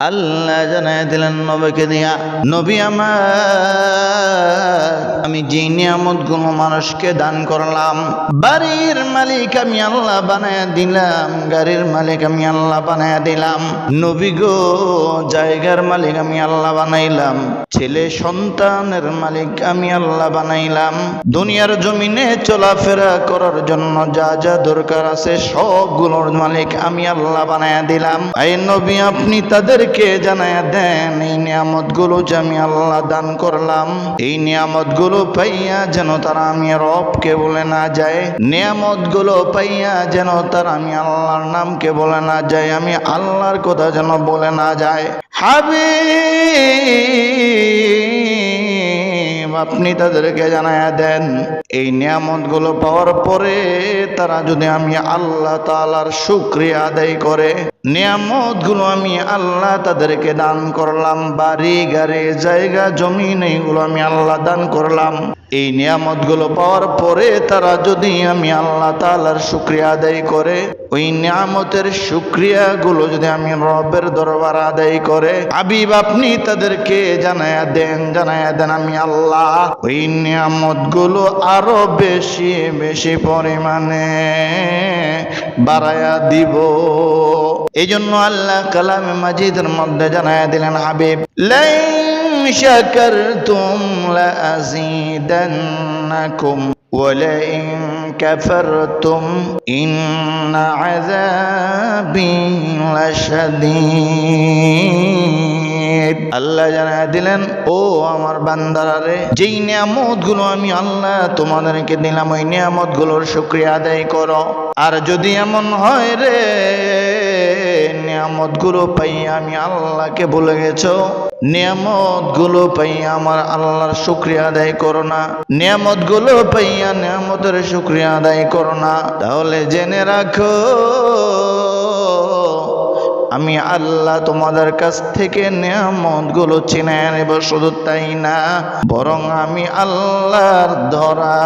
আল্লাহ জানাই দিলেন নবীকে দিয়া, নবী আমার, আমি যে নিয়ামতগুলো মানুষকে দান করলাম, বাড়ির মালিক আমি আল্লাহ বানায় দিলাম, গাড়ির মালিক আমি আল্লাহ বানায় দিলাম, নবী গো, জায়গার মালিক আমি আল্লাহ বানাইলাম, ছেলে সন্তানের মালিক আমি আল্লাহ বানাইলাম, দুনিয়ার জমিনে চলাফেরা করার জন্য যা যা দরকার আছে সবগুলোর মালিক আমি আল্লাহ বানায় দিলাম। এই নবী, আপনি তাদেরকে জানায় দেন, এই নিয়ামতগুলো যে আমি আল্লাহ দান করলাম, এই নিয়ামতগুলো পাইয়া যেন তারা আমি রবকে বলে না যায় নিয়ামতগুলো পাইয়া যেন তারা আমি আল্লাহর নামকে বলে না যায়, আমি আল্লাহর কথা যেন বলে না যায়। হাবিব, আপনি তাদেরকে জানায়া দেন, এই নিয়ামতগুলো পাওয়ার পরে তারা যদি আমি আল্লাহ তালার শুক্রিয়া আদায় করে নিয়ামতগুলো আমি আল্লাহ তাদেরকে দান করলাম, বাড়ি, গাড়ি, জায়গা, জমিন এইগুলো আমি আল্লাহ দান করলাম। এই নিয়ামতগুলো পাওয়ার পরে তারা যদি আমি আল্লাহ তালার শুক্রিয়া আদায় করে, ওই নিয়ামতের শুক্রিয়া গুলো যদি আমি রবের দরবার আদায় করে আবিব আপনি তাদেরকে জানায়া দেন জানায়া দেন আমি আল্লাহ, ওই নিয়ামতগুলো আরও বেশি বেশি পরিমাণে বাড়ায়া দিব। এই জন্য আল্লাহ কালামে মাজিদের মধ্যে জানায়া দিলেন হাবিব লাইন শাকারতুম লাআযীদান্নাকুম ولئن كفرتم إن عذابي لشديد আল্লাহ জানা দিলেন ও আমার বান্দারারে যেই নিয়ামত গুলো আমি আল্লাহ তোমাদেরকে দিলাম ওই নিয়ামত গুলোর শুক্রিয়া আদায় করো আর যদি এমন হয় রে নিয়ামতগুলো পাইয়া আমি আল্লাহকে বলে গেছো, নিয়ামতগুলো পাইয়া আমার আল্লাহর শুক্রিয়া আদায় করো না। নিয়ামতগুলো পাইয়া নিয়ামতের শুক্রিয়া আদায় করো না। তাহলে জেনে রাখো, আমি আল্লাহ তোমাদের কাছ থেকে নিয়ামতগুলো চিনে নেব, শুধু তাই না, বরং আমি আল্লাহর ধরা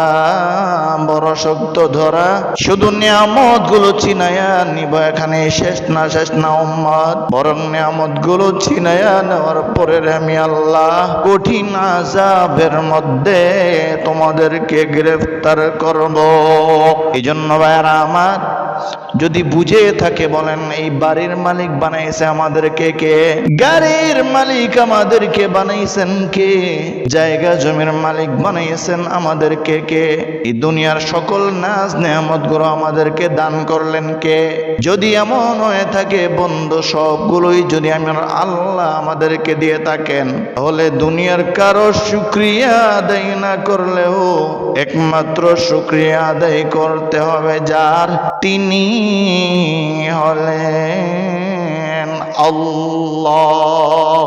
বড় শক্ত ধরা, শুধু নিয়ামতগুলো চিনাইয়া নিব এখানে। শেষ না শেষ না, উম্মত। বরং নিয়ামতগুলো চিনাইয়া নেওয়ার পরে আমি আল্লাহ কঠিন আজাবের মধ্যে তোমাদেরকে গ্রেফতার করব। এই জন্য ভাইয়ারা আমার, যদি বুঝে থাকে বলেন, এই বাড়ির মালিক বানাইছে আমাদেরকে কে? গাড়ির মালিক আমাদেরকে বানাইছেন কে? জায়গা জমির মালিক বানাইছেন আমাদেরকে কে? এই দুনিয়ার সকল নাজ নেয়ামতগুলো আমাদেরকে দান করলেন কে? যদি এমন হয়ে থাকে বন্ধু, সবগুলোই যদি আমার আল্লাহ আমাদেরকে দিয়ে থাকেন, তাহলে দুনিয়ার কারও শুক্রিয়া আদায় না করলেও একমাত্র শুক্রিয়া আদায় করতে হবে যার তিনি হলেন আল্লাহ।